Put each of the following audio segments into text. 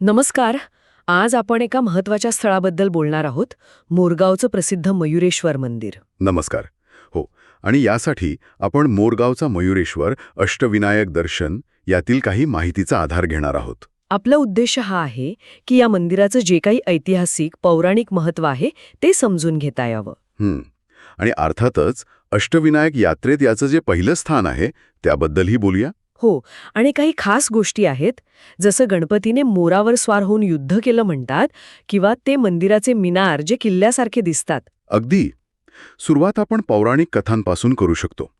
नमस्कार. आज आपण एका महत्त्वाच्या स्थळाबद्दल बोलणार आहोत. मोरगावचं प्रसिद्ध मयुरेश्वर मंदिर. नमस्कार. हो आणि यासाठी आपण मोरगावचा मयुरेश्वर अष्टविनायक दर्शन यातील काही माहितीचा आधार घेणार आहोत. आपला उद्देश हा आहे की या मंदिराचं जे काही ऐतिहासिक पौराणिक महत्त्व आहे ते समजून घेता यावं. हं. आणि अर्थातच अष्टविनायक यात्रेत याचं जे पहिलं स्थान आहे त्याबद्दलही बोलूया? हो आणि काही खास गोष्टी आहेत. जसं गणपतीने मोरावर स्वार होऊन युद्ध केलं म्हणतात किंवा ते मंदिराचे मिनार जे किल्ल्यासारखे दिसतात. अगदी. सुरुवात आपण पौराणिक कथांपासून करू शकतो.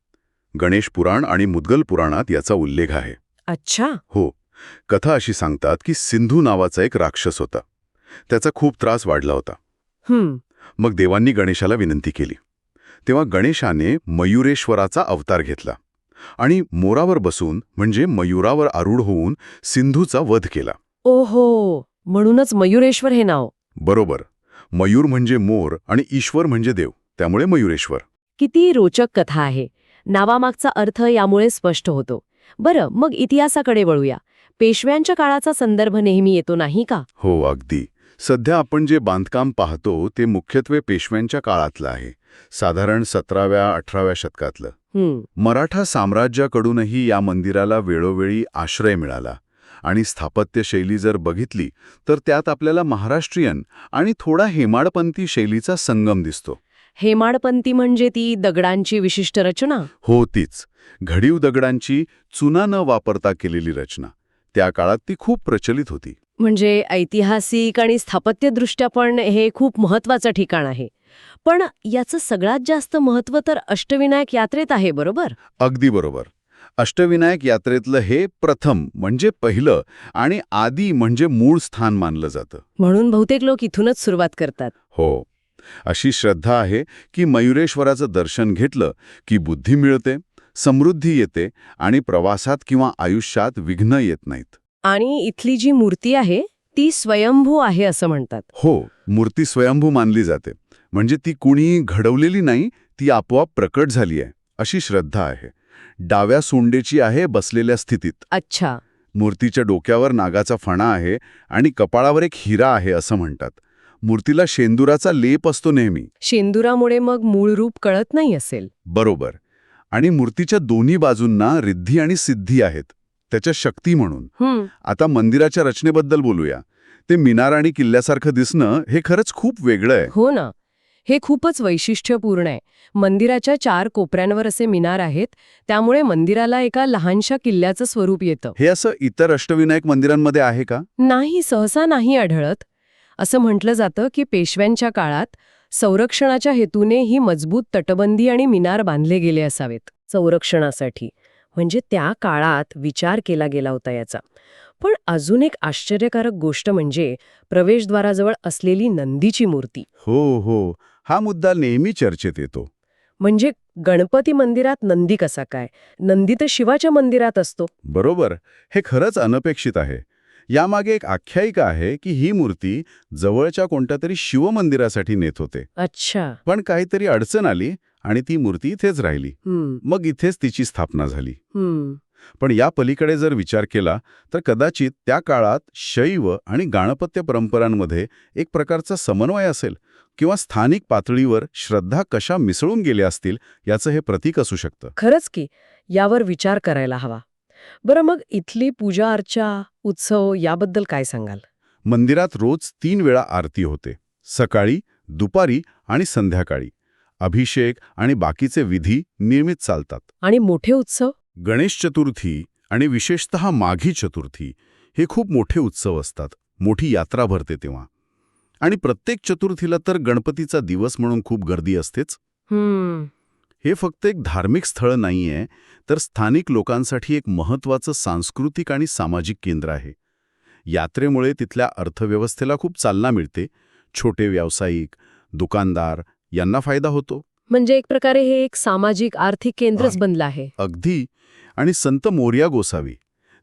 गणेश पुराण आणि मुद्गल पुराणात याचा उल्लेख आहे. अच्छा. हो. कथा अशी सांगतात की सिंधू नावाचा एक राक्षस होता. त्याचा खूप त्रास वाढला होता. मग देवांनी गणेशाला विनंती केली. तेव्हा गणेशाने मयुरेश्वराचा अवतार घेतला. आणि मोरावर बसून म्हणजे मयुरावर आरूढ होऊन सिंधूचा वध केला. ओहो म्हणूनच मयुरेश्वर हे नाव. बरोबर. मयूर म्हणजे मोर आणि ईश्वर म्हणजे देव त्यामुळे मयुरेश्वर. किती रोचक कथा आहे. नावामागचा अर्थ यामुळे स्पष्ट होतो. बरं मग इतिहासाकडे वळूया. पेशव्यांच्या काळाचा संदर्भ नेहमी येतो नाही का? हो अगदी. सध्या आपण जे बांधकाम पाहतो ते मुख्यत्वे पेशव्यांच्या काळातलं आहे. साधारण सतराव्या अठराव्या शतकातलं. मराठा साम्राज्याकडूनही या मंदिराला वेळोवेळी आश्रय मिळाला. आणि स्थापत्यशैली जर बघितली तर त्यात आपल्याला महाराष्ट्रीयन आणि थोडा हेमाडपंथी शैलीचा संगम दिसतो. हेमाडपंथी म्हणजे ती दगडांची विशिष्ट रचना? हो तीच. घडीव दगडांची चुना न वापरता केलेली रचना. त्या काळात ती खूप प्रचलित होती. म्हणजे ऐतिहासिक आणि स्थापत्यदृष्ट्या पण हे खूप महत्वाचं ठिकाण आहे. पण याचं सगळ्यात जास्त महत्त्व तर अष्टविनायक यात्रेत आहे बरोबर? अगदी बरोबर. अष्टविनायक यात्रेतलं हे प्रथम म्हणजे पहिलं आणि आदी म्हणजे मूळ स्थान मानलं जातं. म्हणून बहुतेक लोक इथूनच सुरुवात करतात. हो. अशी श्रद्धा आहे की मयुरेश्वराचं दर्शन घेतलं की बुद्धी मिळते समृद्धी येते आणि प्रवासात किंवा आयुष्यात विघ्न येत नाहीत. आणि इथली जी मूर्ती आहे ती स्वयंभू आहे असं म्हणतात. हो मूर्ती स्वयंभू मानली जाते. म्हणजे ती कुणी घडवलेली नाही ती आपोआप प्रकट झाली आहे अशी श्रद्धा आहे. डाव्या सोंडेची आहे बसलेल्या स्थितीत. अच्छा. मूर्तीच्या डोक्यावर नागाचा फणा आहे आणि कपाळावर एक हिरा आहे असं म्हणतात. मूर्तीला शेंदुराचा लेप असतो नेहमी. शेंदुरामुळे मग मूळ रूप कळत नाही असेल. बरोबर. आणि मूर्तीच्या दोन्ही बाजूंना रिद्धी आणि सिद्धी आहेत. त्याच्या शक्ती म्हणून. आता मंदिराच्या रचनेबद्दल बोलूया. ते मिनार आणि किल्ल्यासारखं दिसणं हे खरंच खूप वेगळं आहे. हो ना. हे खूपच वैशिष्ट्यपूर्ण आहे. मंदिराच्या चार कोपऱ्यांवर असे मिनार आहेत त्यामुळे मंदिराला एका लहानशा किल्ल्याचं स्वरूप येतं. हे असं इतर अष्टविनायक मंदिरांमध्ये आहे का? नाही सहसा नाही आढळत. असं म्हटलं जातं की पेशव्यांच्या काळात संरक्षणाच्या हेतूने ही मजबूत तटबंदी आणि मिनार बांधले गेले असावेत. संरक्षणासाठी. म्हणजे त्या काळात विचार केला गेला होता याचा. पण अजून एक आश्चर्यकारक गोष्ट म्हणजे प्रवेशद्वाराजवळ असलेली नंदीची मूर्ती. हो हो. हा मुद्दा नेहमी चर्चेत येतो. म्हणजे गणपती मंदिरात नंदी कसा काय? नंदी तर शिवाच्या मंदिरात असतो. बरोबर. हे खरंच अनपेक्षित आहे. यामागे एक आख्यायिका आहे की ही मूर्ती जवळच्या कोणत्या तरी शिवमंदिरासाठी नेत होते. अच्छा. पण काहीतरी अडचण आली आणि ती मूर्ती इथेच राहिली. मग इथेच तिची स्थापना झाली. पण या पलीकडे जर विचार केला तर कदाचित त्या काळात शैव आणि गाणपत्य परंपरांमध्ये एक प्रकारचा समन्वय असेल किंवा स्थानिक पातळीवर श्रद्धा कशा मिसळून गेल्या असतील याचं हे प्रतीक असू शकतं. खरंच की यावर विचार करायला हवा. बरं मग इथली पूजा अर्चा उत्सव याबद्दल काय सांगाल? मंदिरात रोज तीन वेळा आरती होते. सकाळी दुपारी आणि संध्याकाळी. अभिषेक आणि बाकीचे विधी नियमित चालतात. आणि मोठे उत्सव? गणेश चतुर्थी आणि विशेषतः माघी चतुर्थी हे खूप मोठे उत्सव असतात. मोठी यात्रा भरते तेव्हा. आणि प्रत्येक चतुर्थीला तर गणपतीचा दिवस म्हणून खूप गर्दी असतेच. हे फक्त एक धार्मिक स्थळ नाहीये तर स्थानिक लोकांसाठी एक महत्त्वाचं सांस्कृतिक आणि सामाजिक केंद्र आहे. यात्रेमुळे तिथल्या अर्थव्यवस्थेला खूप चालना मिळते. छोटे व्यावसायिक दुकानदार यांना फायदा होतो. म्हणजे एक प्रकारे हे एक सामाजिक आर्थिक केंद्रच. बनलं आहे. अगदी. आणि संत मोर्या गोसावी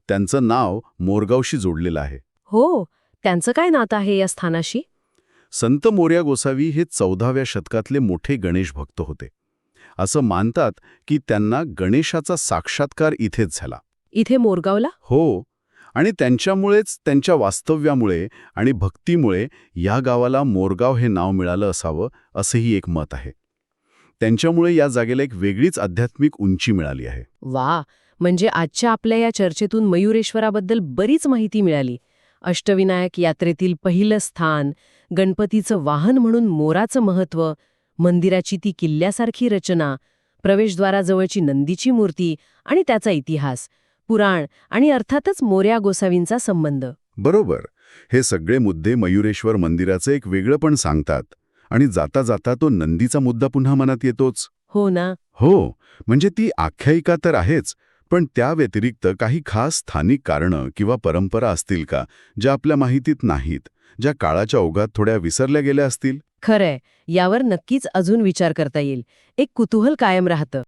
त्यांचं नाव मोरगावशी जोडलेलं आहे. हो त्यांचं काय नातं आहे या स्थानाशी? संत मोर्या गोसावी हे चौदाव्या शतकातले मोठे गणेश भक्त होते. असं मानतात की त्यांना गणेशाचा साक्षात्कार इथेच झाला. इथे मोरगावला? हो. आणि त्यांच्यामुळेच त्यांच्या वास्तव्यामुळे आणि भक्तीमुळे या गावाला मोरगाव हे नाव मिळालं असावं असंही एक मत आहे. त्यांच्यामुळे या जागेला एक वेगळीच आध्यात्मिक उंची मिळाली आहे. वा! म्हणजे आजच्या आपल्या या चर्चेतून मयुरेश्वराबद्दल बरीच माहिती मिळाली. अष्टविनायक यात्रेतील पहिलं स्थान गणपतीचं वाहन म्हणून मोराचं महत्त्व मंदिराची ती किल्ल्यासारखी रचना प्रवेशद्वाराजवळची नंदीची मूर्ती आणि त्याचा इतिहास. पुराण आणि अर्थातच मोर्या गोसावींचा संबंध. बरोबर. हे सगळे मुद्दे मयुरेश्वर मंदिराचं एक वेगळं पण सांगतात आणि जाता जाता तो नंदीचा मुद्दा पुन्हा मनात येतोच. हो ना? हो म्हणजे ती आख्यायिका तर आहेच पण त्या व्यतिरिक्त काही खास स्थानिक कारणं किंवा परंपरा असतील का ज्या आपल्या माहितीत नाहीत ज्या काळाच्या ओघात थोड्या विसरल्या गेल्या असतील? खरंय. यावर नक्कीच अजून विचार करता येईल. एक कुतूहल कायम राहतं.